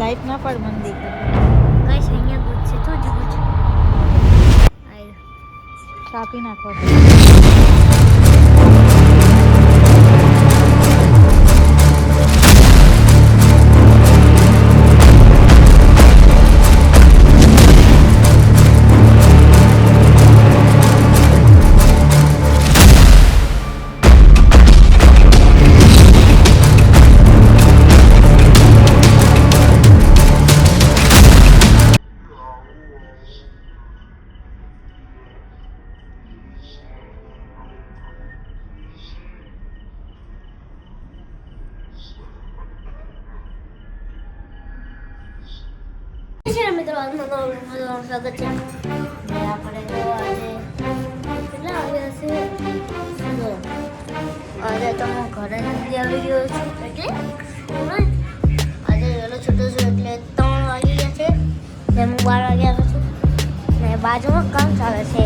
Light ના પડ મને ગાઈસ કઈ અહીંયા ગુજ છે. તો જ ગુજ આઈ કાપી નાખો. આજનો નવો વિડીયોમાં સ્વાગત છે આપણે તો આજે કેટલા હશે જો આજે તો હું ઘરે નથી આવી ગયો છું એટલે આજે વહેલો છૂટો છું એટલે ત્રણ વાગી ગયા છે હું બાર વાગે આવ્યો છું ને બાજુમાં કામ ચાલે છે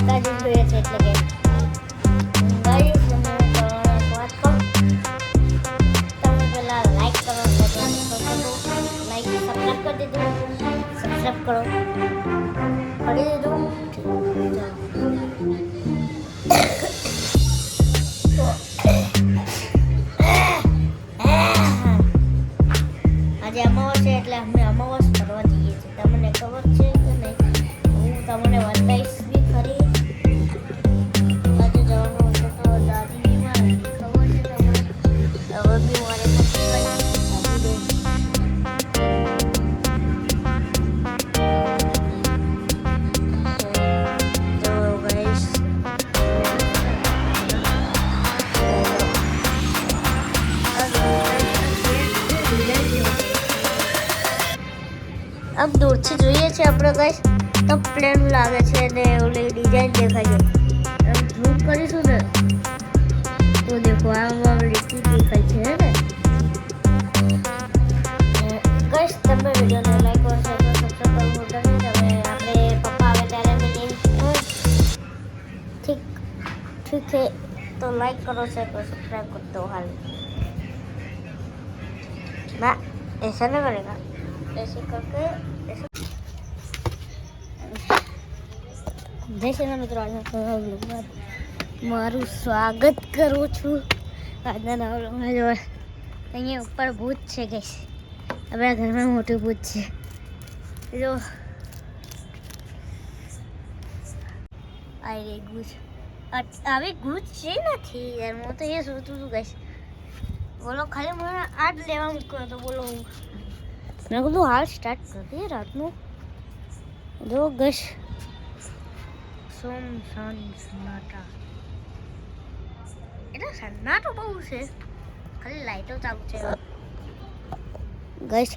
જ જોઈએ છે એટલે કે કહું તમે પહેલા લાઈક કરો લાઈક સબસ્ક્રાઈબ કરી દીધું સબસ્ક્રાઈબ કરો આમ દૂરથી જોઈએ છે આપણે કઈ તો પ્લેન લાગે છે ને ઓલી ડિઝાઇન દેખાય છે આમ ઝૂમ કરીશું ને તો દેખો આમ આમ લીટી દેખાય છે હે ને કઈશ તમે વિડીયોને લાઈક કરો છો તો સબસ્ક્રાઈબ કરવું ભૂલતા નહીં તમે આપણે પપ્પા આવે ત્યારે મળીએ ठीक ठीक है तो लाइक करो शेयर करो सब्सक्राइब कर दो हाल ना ऐसा नहीं करेगा રસિકોકે જય શ્રી મારું સ્વાગત કરું છું આજના નવલમાં જો અહીંયા ઉપર ભૂત છે કે આપણા ઘરમાં મોટું ભૂત છે જો આવી રહી ગુજ આવી ગુજ છે નથી યાર હું તો અહીંયા શોધું છું ગઈશ બોલો ખાલી મને આટ લેવા મૂક્યો તો બોલો હું મેં કીધું હાલ સ્ટાર્ટ કરી દઈએ રાતનું. જો ગશ. સોમ સન સન્નાટા એટલે સન્નાટો બહુ છે. ખાલી લાઈટો ચાલુ છે. ગઈશ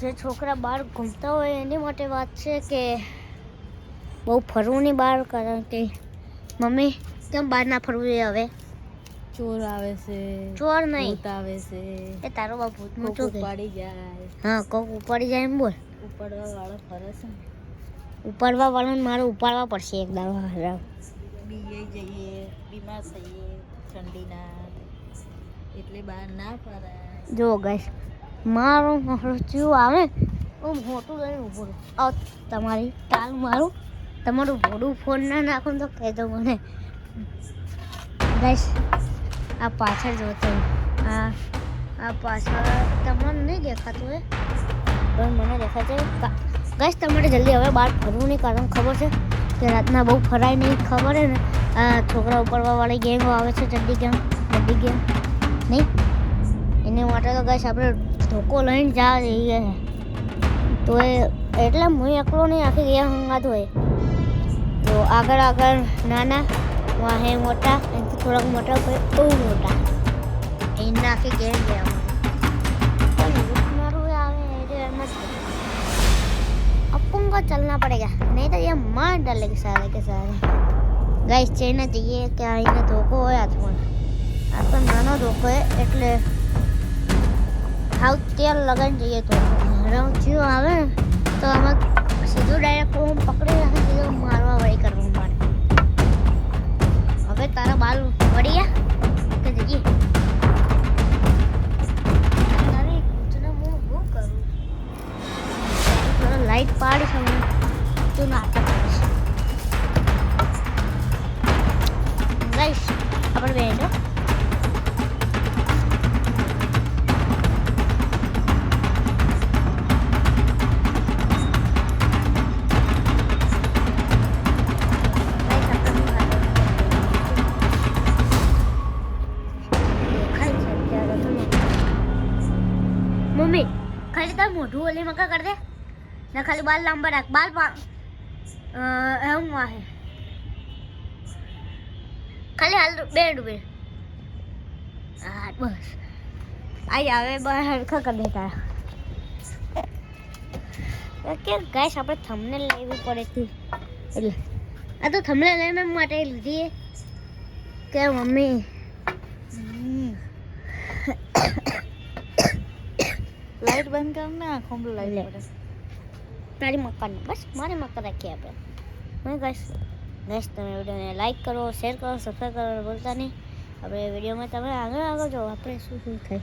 જે છોકરા બહાર ઘૂમતા હોય એની માટે વાત છે કે બહુ ફરવું નહીં બહાર કારણ કે મમ્મી કેમ બહાર ના ફરવું એ હવે? ચોર આવે છે ચોર નહીં. ભૂત આવે છે. એ તારો બાપ ભૂતનું કોક શું ઉપાડી જાય. હા કોક ઉપાડી જાય એમ બોલ. ઉપાડવા વાળો ફરે છે ઉપાડવા વાળો મારે ઉપાડવા પડશે એક દાડો. હરાવ બીએ જઈએ બીમાર થઈએ ઠંડીના. એટલે બહાર ના ફરાય જો ગાઈસ મારો મારો ચીવ આવે. હું મોટું લઈને ઊભો રહું. તમારી કાલ મારું. તમારું ભોડું ફોન ના નાખો તો કહેજો મને. ગાઈસ આ પાછળ જોતો આ આ પાછળ તમને નહીં દેખાતું હે? પણ મને દેખાય છે ગાઈસ, તમારે જલ્દી હવે બહાર ફરવું નહીં કારણ ખબર છે કે રાતના બહુ ફરાય નહીં. ખબર છે ને? છોકરા ઉપરવા વાળી ગેમો આવે છે ચડ્ડી ગેમ ચડ્ડી ગેમ નહીં? એની માટે તો ગાઈસ આપણે ધોકો લઈને જવા જઈએ તો એ, એટલે હું એકલો નહીં, આખી ગયા હંગાત હોય. તો આગળ આગળ નાના વાહે મોટા એનાથી થોડાક મોટા પછી બહુ મોટા એના આખી ગેમ છે અમારે मारू आवे इधर मत अपन को चलना पड़ेगा नहीं तो ये मार डालेंगे सारे के सारे गाइस चेना चाहिए કે અહીંયા ધોકો હોય હાથમાં આ તો નાનો ધોકો હે એટલે હાવ તેલ લગાવીને જઈએ તો રવચીઓ આવે ને તો આમાં સીધું ડાયરેક્ટ હું પકડી રાખે સીધું મારવા વળી કરવું મારે હવે તારા બાલ વળી ગયા કે જઈએ. તારે તને હું શું કરું? થોડો લાઈટ પાડીશ હવે તું નાટક કરીશ. ગાઈશ આપણે બેઠો ખાલી તાર મોઢું ઓલી મકા કર દે ને ખાલી બાલ લાંબા રાખ બાલ પા અ, એમ વાહે ખાલી હાલ બે ડૂબે હા બસ આઈ આવે બહાર હરખા કરી દે તારા કે ગાઈસ આપણે થમને લેવી પડે હતી એટલે આ તો થમને લેવા માટે લીધી કે મમ્મી લાઈટ બંધ કર ને આંખો લાઈટ પડે. તારી મકાન બસ મારે મકાન રાખીએ આપણે મેં ગાઈસ ગાઈસ તમે વિડીયોને લાઈક કરો શેર કરો સબસ્ક્રાઈબ કરો બોલતા નહીં. આપણે વિડીયોમાં તમે આગળ આગળ જાઓ આપણે શું શું થાય.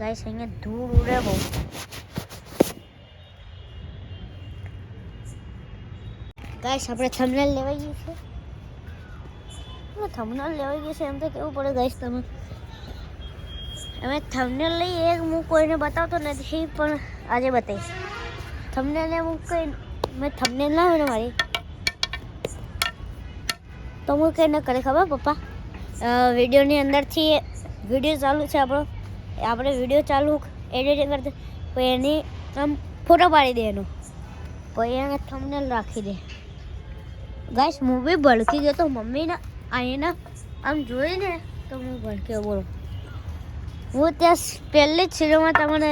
ગાઈસ અહીંયા ધૂળ ઉડે બહુ. ગાઈસ આપણે થંબનેલ લેવાઈ ગઈ છે. થંબનેલ લેવાઈ ગઈ છે એમ તો કેવું પડે ગાઈસ તમે અમે થમને લઈ એક હું કોઈને બતાવતો નથી, પણ આજે બતાવીશ. થંબનેલ હું કઈ મેં થમને ના હોય ને મારી. તો હું કંઈ ન કરે ખબર, પપ્પા? વિડીયોની અંદરથી વીડિયો ચાલુ છે આપણો. આપણે વીડિયો ચાલુ એડિટિંગ કરતા પછી એની આમ ફોટો પાડી દે એનો. પછી એને થમને રાખી દે. ગાઈસ હું બી ભડકી ગયો તો મમ્મીના અહીંના આમ જોઈને તો હું ભડક્યો બોલો. હું ત્યાં પહેલી જ સીડીમાં તમને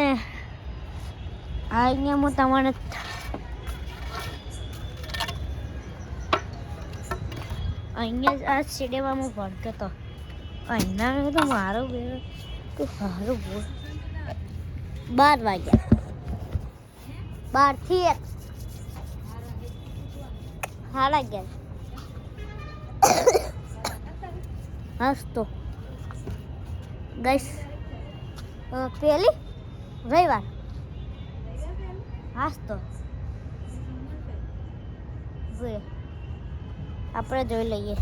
અહીંયા હું તમને અહીંયા આ સીડીમાં હું ભણતો હતો મેં કીધું મારું બેન તું સારું બોલ. બાર વાગ્યા. બારથી એક. સાડા અગિયાર. હાસ તો ગઈશ પેલી રવિવાર હાસ તો જોઈએ. આપણે જોઈ લઈએ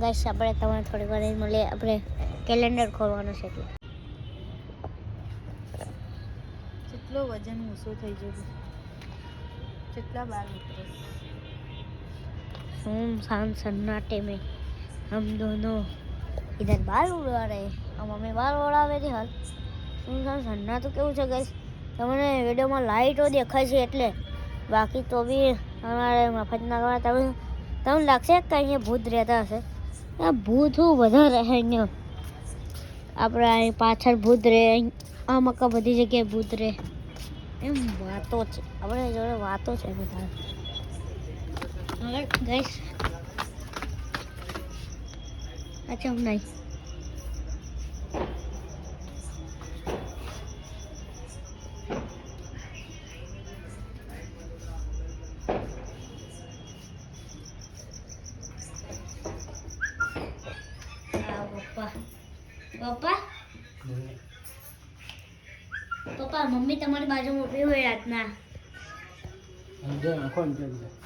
ગઈશ આપણે તમારે થોડી વાર મળીએ આપણે કેલેન્ડર ખોલવાનું છે એટલે કેટલો વજન ઊંચો થઈ ગયો કેટલા બાર નીકળે हम शाम सन्नाटे में हम दोनों इधर बाल उड़ा रहे हम मम्मी बाल ઉડાવે છે હાલ સન્ના તો કેવું છે ગઈ તમને વિડીયોમાં લાઇટો દેખાય છે એટલે. બાકી તો બી અમારે મફતના કરવા તમે, તમને લાગશે કે અહીંયા ભૂત રહેતા હશે? આ ભૂત વધારે રહે અહીંયા? આપણે અહીં પાછળ ભૂત રહે, અહીં આ મકા બધી જગ્યાએ ભૂત રહે. એમ વાતો છે આપણે જોડે વાતો છે બધા. આગળ ગઈશ અચ્છા નહીં આ પપ્પા પપ્પા પપ્પા મમ્મી તમારી બાજુ ઊભી હોય રાતના. આંખો જાય